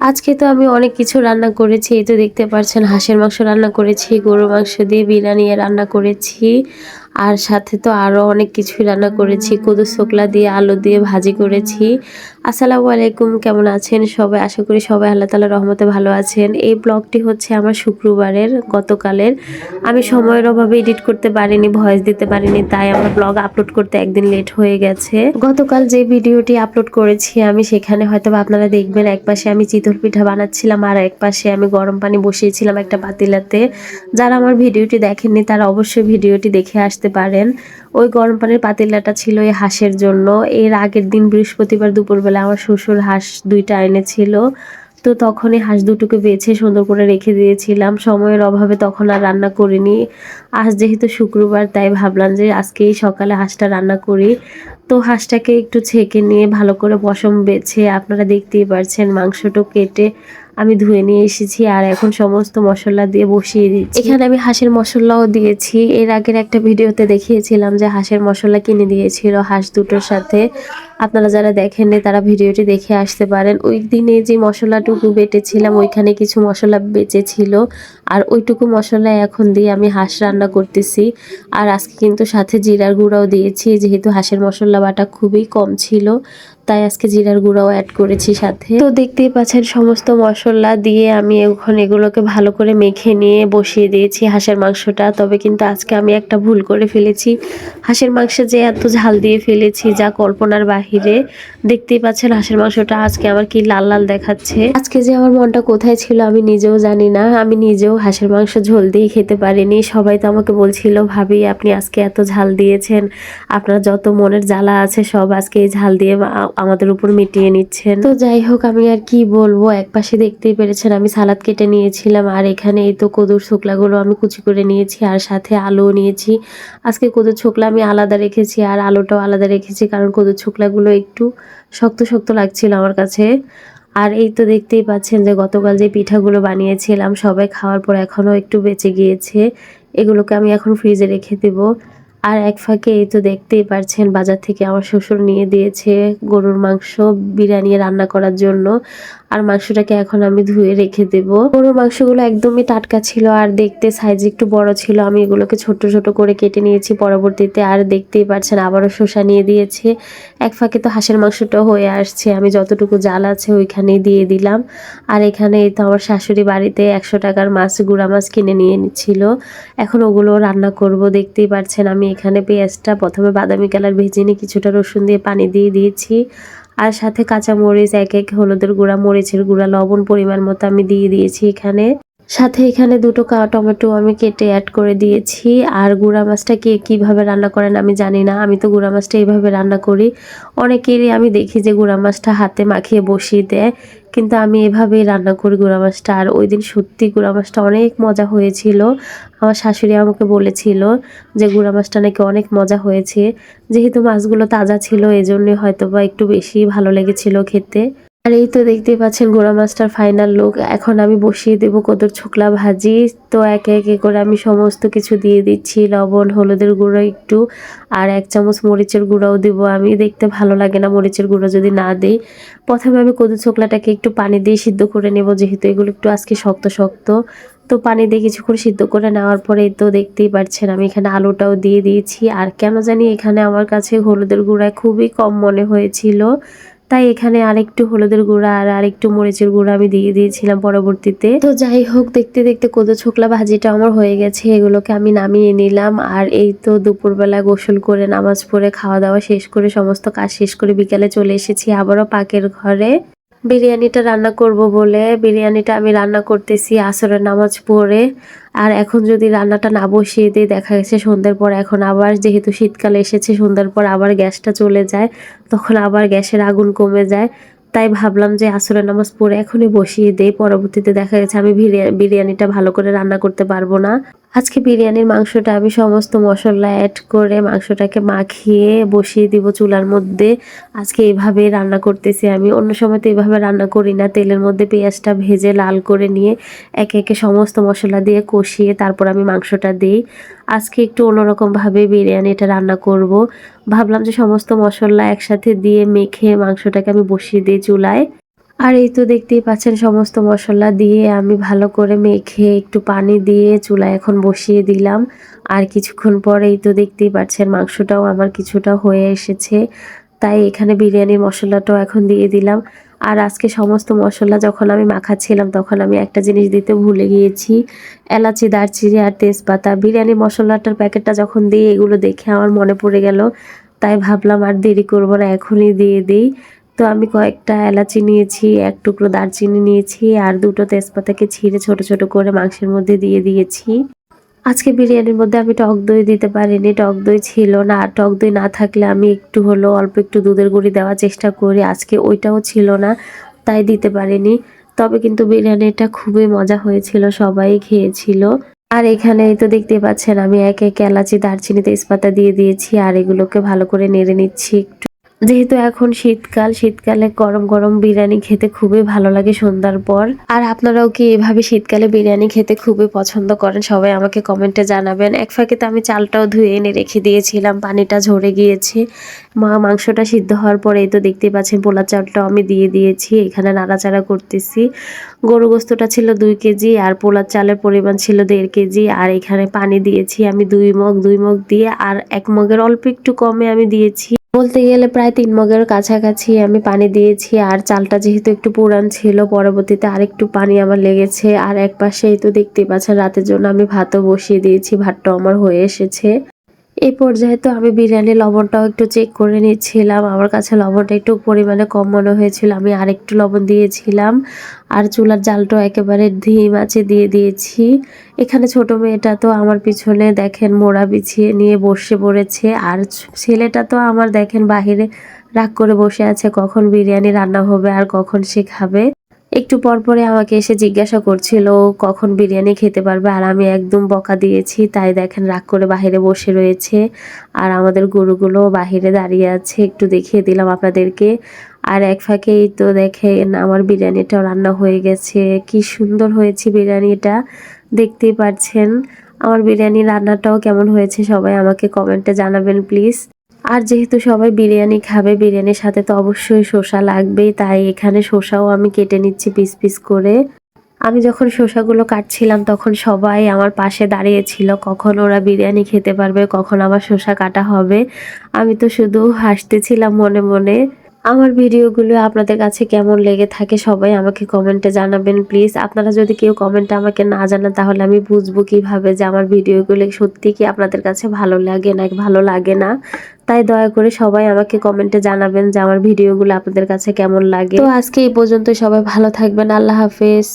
আজকে তো আমি অনেক কিছু রান্না করেছি, এই তো দেখতে পাচ্ছেন হাঁসের মাংস রান্না করেছি, গরুর মাংস দিয়ে বিরিয়ানি রান্না করেছি। আর সাথে তো আরও অনেক কিছুই রান্না করেছি। কদু শুকলা দিয়ে, আলু দিয়ে ভাজি করেছি। আসসালামু আলাইকুম, কেমন আছেন সবাই? আশা করি সবাই আল্লাহ তালা রহমতে ভালো আছেন। এই ব্লগটি হচ্ছে আমার শুক্রবারের, গতকালের। আমি সময়ের অভাবে এডিট করতে পারিনি, ভয়েস দিতে পারিনি, তাই আমার ব্লগ আপলোড করতে একদিন লেট হয়ে গেছে। গতকাল যে ভিডিওটি আপলোড করেছি আমি, সেখানে হয়তো আপনারা দেখবেন, এক পাশে আমি চিতল পিঠা বানাচ্ছিলাম, আর এক পাশে আমি গরম পানি বসিয়েছিলাম একটা পাতিলাতে যারা আমার ভিডিওটি দেখেননি, তারা অবশ্যই ভিডিওটি দেখে আসতে পারেন। ওই গরম পানির পাতিলাটা ছিল এই হাঁসের জন্য। এর আগের দিন বৃহস্পতিবার দুপুরবেলা আমার শ্বশুর হাঁস দুইটা এনেছিল। তো তখনই হাঁস দুটোকে বেছে সুন্দর করে রেখে দিয়েছিলাম। সময়ের অভাবে তখন আর রান্না করিনি। আজ যেহেতু শুক্রবার, তাই ভাবলাম যে আজকেই সকালে হাঁসটা রান্না করি। তো হাঁসটাকে একটু ছেঁকে নিয়ে ভালো করে পশম বেছে আপনারা দেখতেই পারছেন মাংসটা কেটে আমি ধুয়ে নিয়ে এসেছি আর এখন সমস্ত মশলা দিয়ে বসিয়ে দিচ্ছি। এখানে আমি হাঁসের মশলাও দিয়েছি। এর আগের একটা ভিডিওতে দেখিয়েছিলাম যে হাঁসের মশলা কিনে দিয়েছিল হাঁস দুটোর সাথে। আপনারা যারা দেখেননি, তারা ভিডিওটি দেখে আসতে পারেন। ওই দিনে যে মশলাটুকু বেটেছিলাম, ওইখানে কিছু মশলা বেঁচে ছিল আর ওইটুকু মশলা এখন দিয়ে আমি হাঁস রান্না করতেছি। আর আজকে কিন্তু সাথে জিরার গুঁড়াও দিয়েছি, যেহেতু হাঁসের মশলা বাটা খুবই কম ছিল, তাই আজকে জিরার গুঁড়াও অ্যাড করেছি সাথে। তো দেখতেই পাচ্ছেন, সমস্ত মশলা দিয়ে আমি এখন এগুলোকে ভালো করে মেখে নিয়ে বসিয়ে দিয়েছি হাঁসের মাংসটা। তবে কিন্তু আজকে আমি একটা ভুল করে ফেলেছি। হাঁসের মাংসে যে এত ঝাল দিয়ে ফেলেছি, যা কল্পনার বাহিরে। দেখতেই পাচ্ছেন হাঁসের মাংসটা। আজকে আমার কি লাল লাল দেখাচ্ছে। আজকে যে আমার মনটা কোথায় ছিল আমি নিজেও জানি না। আমি নিজেও হাঁসের মাংস ঝোল দিয়ে খেতে পারিনি। সবাই তো আমাকে বলছিল, ভাবি, আপনি আজকে এত ঝাল দিয়েছেন। আপনার যত মনের জ্বালা আছে সব আজকে এই ঝাল দিয়ে আমাদের উপর মিটিয়ে নিচ্ছেন। তো যাই হোক, আমি আর কি বলব? এক পাশে দেখতেই পেরেছেন, আমি সালাদ কেটে নিয়েছিলাম। আর এখানে এই তো কদুর শুকলাগুলো আমি কুচি করে নিয়েছি, আর সাথে আলুও নিয়েছি। আজকে কদুর ছোকলা আমি আলাদা রেখেছি, আর আলুটাও আলাদা রেখেছি, কারণ কদুর ছোকলাগুলো একটু শক্ত শক্ত লাগছিল আমার কাছে। আর এই তো দেখতেই পাচ্ছেন যে গতকাল যে পিঠাগুলো বানিয়েছিলাম, সবাই খাওয়ার পর এখনও একটু বেঁচে গিয়েছে। এগুলোকে আমি এখন ফ্রিজে রেখে দেব। আর এক ফাঁকে এই তো দেখতেই পারছেন, বাজার থেকে আমার শ্বশুর নিয়ে দিয়েছে গরুর মাংস, বিরিয়ানি রান্না করার জন্য। আর মাংসটাকে এখন আমি ধুয়ে রেখে দেব। গরুর মাংসগুলো একদমই টাটকা ছিল আর দেখতে সাইজ একটু বড় ছিল। আমি এগুলোকে ছোট ছোট করে কেটে নিয়েছি পরবর্তীতে। আর দেখতেই পারছেন আবারও শসা নিয়ে দিয়েছে। এক ফাঁকে তো হাঁসের মাংসটা হয়ে আসছে। আমি যতটুকু জাল আছে ওইখানেই দিয়ে দিলাম। আর এখানে তো আমার শাশুড়ি বাড়িতে একশো টাকার মাছ, গুঁড়া মাছ কিনে নিয়ে নিচ্ছিল। এখন ওগুলো রান্না করব। দেখতেই পারছেন আমি এখানে পেঁয়াজটা প্রথমে বাদামি কালার ভেজে নিয়ে কিছুটা রসুন দিয়ে পানি দিয়ে দিয়েছি। আর সাথে কাঁচামরিচ, এক এক হলুদের গুঁড়া, মরিচের গুঁড়া, লবণ পরিমাণ মতো আমি দিয়ে দিয়েছি এখানে। সাথে এখানে দুটো কা টমেটো আমি কেটে অ্যাড করে দিয়েছি। আর গুঁড়া মাছটা কে কীভাবে রান্না করেন আমি জানি না। আমি তো গুঁড়া মাছটা এইভাবে রান্না করি। অনেকেরই আমি দেখি যে গুঁড়া মাছটা হাতে মাখিয়ে বসিয়ে দেয়। কিন্তু আমি এভাবেই রান্না করি গুঁড়া মাছটা আর ওই দিন সত্যি গুঁড়া মাছটা অনেক মজা হয়েছিল। আমার শাশুড়ি আমাকে বলেছিল যে গুঁড়া মাছটা নাকি অনেক মজা হয়েছে। যেহেতু মাছগুলো তাজা ছিল এই জন্যই হয়তো বা একটু বেশি ভালো লেগেছিল খেতে। আর এই তো দেখতেই পাচ্ছেন গোড়া মাছটার ফাইনাল লুক এখন আমি বসিয়ে দেব কদর ছোকলা ভাজি। তো একে একে করে আমি সমস্ত কিছু দিয়ে দিচ্ছি। লবণ, হলুদের গুঁড়ো একটু, আর এক চামচ মরিচের গুঁড়োও দিব। আমি দেখতে ভালো লাগে না মরিচের গুঁড়ো যদি না দিই। প্রথমে আমি কদু ছোকলাটাকে একটু পানি দিয়ে সিদ্ধ করে নেব, যেহেতু এগুলো একটু আজকে শক্ত শক্ত। তো পানি দিয়ে কিছুক্ষণ সিদ্ধ করে নেওয়ার পরে তো দেখতেই পাচ্ছেন আমি এখানে আলুটাও দিয়ে দিয়েছি। আর কেন জানি এখানে আমার কাছে হলুদের গুঁড়া খুবই কম মনে হয়েছিল। তাই এখানে আরেকটু হলুদের গুঁড়া আর আরেকটু মরিচের গুঁড়া আমি দিয়ে দিয়েছিলাম পরবর্তীতে। তো যাই হোক, দেখতে দেখতে কোদো ছোকলা ভাজিটা আমার হয়ে গেছে। এগুলোকে আমি নামিয়ে নিলাম আর এই তো দুপুরবেলা গোসল করে, নামাজ পড়ে, খাওয়া দাওয়া শেষ করে, সমস্ত কাজ শেষ করে বিকালে চলে এসেছি আবারও পাকের ঘরে। বিরিয়ানিটা রান্না করব বলে, বিরিয়ানিটা আমি রান্না করতেছি আসরের নামাজ পড়ে। আর এখন যদি রান্নাটা না বসিয়ে দিই, দেখা গেছে সন্ধ্যের পর এখন আবার, যেহেতু শীতকাল এসেছে, সন্ধ্যার পর আবার গ্যাসটা চলে যায়, তখন আবার গ্যাসের আগুন কমে যায়। তাই ভাবলাম যে আসরের নামাজ পড়ে এখনই বসিয়ে দেই, পরবর্তীতে দেখা গেছে আমি বিরিয়া- বিরিয়ানিটা ভালো করে রান্না করতে পারব না। আজকে বিরিয়ানির মাংসটা আমি সমস্ত মশলা অ্যাড করে মাংসটাকে মাখিয়ে বসিয়ে দিব চুলার মধ্যে। আজকে এইভাবে রান্না করতেছি আমি। অন্য সময় তো এইভাবে রান্না করি না। তেলের মধ্যে পেঁয়াজটা ভেজে লাল করে নিয়ে একে একে সমস্ত মশলা দিয়ে কষিয়ে তারপর আমি মাংসটা দিই। আজকে একটু অন্যরকমভাবে বিরিয়ানিটা রান্না করব। ভাবলাম যে সমস্ত মশলা একসাথে দিয়ে মেখে মাংসটাকে আমি বসিয়ে দিই চুলায়। আর এই তো দেখতেই পাচ্ছেন সমস্ত মশলা দিয়ে আমি ভালো করে মেখে একটু পানি দিয়ে চুলা এখন বসিয়ে দিলাম। আর কিছুক্ষণ পরেই তো দেখতেই পাচ্ছেন মাংসটাও আমার কিছুটা হয়ে এসেছে। তাই এখানে বিরিয়ানির মশলাটাও এখন দিয়ে দিলাম। আর আজকে সমস্ত মশলা যখন আমি মাখাচ্ছিলাম, তখন আমি একটা জিনিস দিতে ভুলে গিয়েছি। এলাচি, দারচিনি আর তেজপাতা। বিরিয়ানি মশলাটার প্যাকেটটা যখন দিই, এগুলো দেখে আমার মনে পড়ে গেল। তাই ভাবলাম আর দেরি করব না, এখনই দিয়ে দিই। তো আমি কয়েকটা এলাচি নিয়েছি, এক টুকরো দারচিনি নিয়েছি আর দুটো তেজপাতাকে ছিঁড়ে ছোট ছোট করে মাংসের মধ্যে দিয়ে দিয়েছি। আজকে বিরিয়ানির মধ্যে আমি টক দই দিতে পারিনি, টক দই ছিল না। আর টক দই না থাকলে আমি একটু হলো অল্প একটু দুধের গুঁড়ি দেওয়ার চেষ্টা করি। আজকে ওইটাও ছিল না, তাই দিতে পারিনি। তবে কিন্তু বিরিয়ানিটা খুবই মজা হয়েছিল, সবাই খেয়েছিল। আর এখানে তো দেখতে পাচ্ছেন, আমি এক এক এলাচি, দারচিনি, তেজপাতা দিয়ে দিয়েছি আর এগুলোকে ভালো করে নেড়ে নিচ্ছি একটু। যেহেতু এখন শীতকাল, শীতকালে গরম গরম বিরিয়ানি খেতে খুবই ভালো লাগে সন্ধ্যার পর। আর আপনারাও কি এভাবে শীতকালে বিরিয়ানি খেতে খুবই পছন্দ করেন? সবাই আমাকে কমেন্টে জানাবেন। এক ফাঁকে তো আমি চালটাও ধুয়ে এনে রেখে দিয়েছিলাম, পানিটা ঝরে গিয়েছে। মা, মাংসটা সিদ্ধ হওয়ার পরে তো দেখতেই পাচ্ছেন পোলা চালটাও আমি দিয়ে দিয়েছি, এখানে নাড়াচাড়া করতেছি। গরু গোস্তটা ছিল দুই কেজি আর পোলার চালের পরিমাণ ছিল দেড় কেজি আর এখানে পানি দিয়েছি আমি দুই মগ দুই মগ দিয়ে আর এক মগের অল্প একটু কমে আমি দিয়েছি। বলতে গেলে প্রায় তিন মগের কাছাকাছি আমি পানি দিয়েছি, আর চালটা যেহেতু একটু পুরান ছিল, পরবর্তীতে আরেকটু পানি আমার লেগেছে। আর এক পাশেই তো দেখতেই পাচ্ছেন, রাতের জন্য আমি ভাতও বসিয়ে দিয়েছি, ভাতটাও আমার হয়ে এসেছে। এই পর্যায়ে তো আমি বিরিয়ানির লবণটাও একটু চেক করে নিচ্ছিলাম। আমার কাছে লবণটা একটু পরিমাণে কম মনে হয়েছিল। আমি আরেকটু লবণ দিয়েছিলাম। আর চুলার জালটাও একেবারে ধিম আছে দিয়ে দিয়েছি। এখানে ছোট মেয়েটা তো আমার পিছনে দেখেন মোড়া বিছিয়ে নিয়ে বসে পড়েছে। আর ছেলেটা তো আমার দেখেন বাহিরে রাগ করে বসে আছে কখন বিরিয়ানি রান্না হবে আর কখন সে খাবে। একটু পর পরে আমাকে এসে জিজ্ঞাসা করছিল, কখন বিরিয়ানি খেতে পারবে? আর আমি একদম বকা দিয়েছি, তাই দেখেন রাগ করে বাহিরে বসে রয়েছে। আর আমাদের গরুগুলো বাহিরে দাঁড়িয়ে আছে, একটু দেখিয়ে দিলাম আপনাদেরকে। আর এক ফাঁকেই তো দেখেন আমার বিরিয়ানিটাও রান্না হয়ে গেছে, কি সুন্দর হয়েছে বিরিয়ানিটা, দেখতেই পাচ্ছেন আমার বিরিয়ানি রান্নাটাও কেমন হয়েছে সবাই আমাকে কমেন্টে জানাবেন, প্লিজ। আর যেহেতু সবাই বিরিয়ানি খাবে, বিরিয়ানির সাথে তো অবশ্যই শসা লাগবেই, তাই এখানে শসাও আমি কেটে নিচ্ছি পিস পিস করে। আমি যখন শসাগুলো কাটছিলাম, তখন সবাই আমার পাশে দাঁড়িয়েছিল, কখন ওরা বিরিয়ানি খেতে পারবে, কখন আমার শসা কাটা হবে। আমি তো শুধু হাসতেছিলাম মনে মনে। আমার ভিডিওগুলো আপনাদের কাছে কেমন লেগে থাকে সবাই আমাকে কমেন্টে জানাবেন, প্লিজ। আপনারা যদি কেউ কমেন্টে আমাকে না জানান, তাহলে আমি বুঝব কীভাবে যে আমার ভিডিওগুলো সত্যি কি আপনাদের কাছে ভালো লাগে না, ভালো লাগে না। তাই দয়া করে সবাই আমাকে কমেন্টে জানাবেন যে আমার ভিডিওগুলো আপনাদের কাছে কেমন লাগে। তো আজকে এই পর্যন্ত সবাই ভালো থাকবেন, আল্লাহ হাফেজ।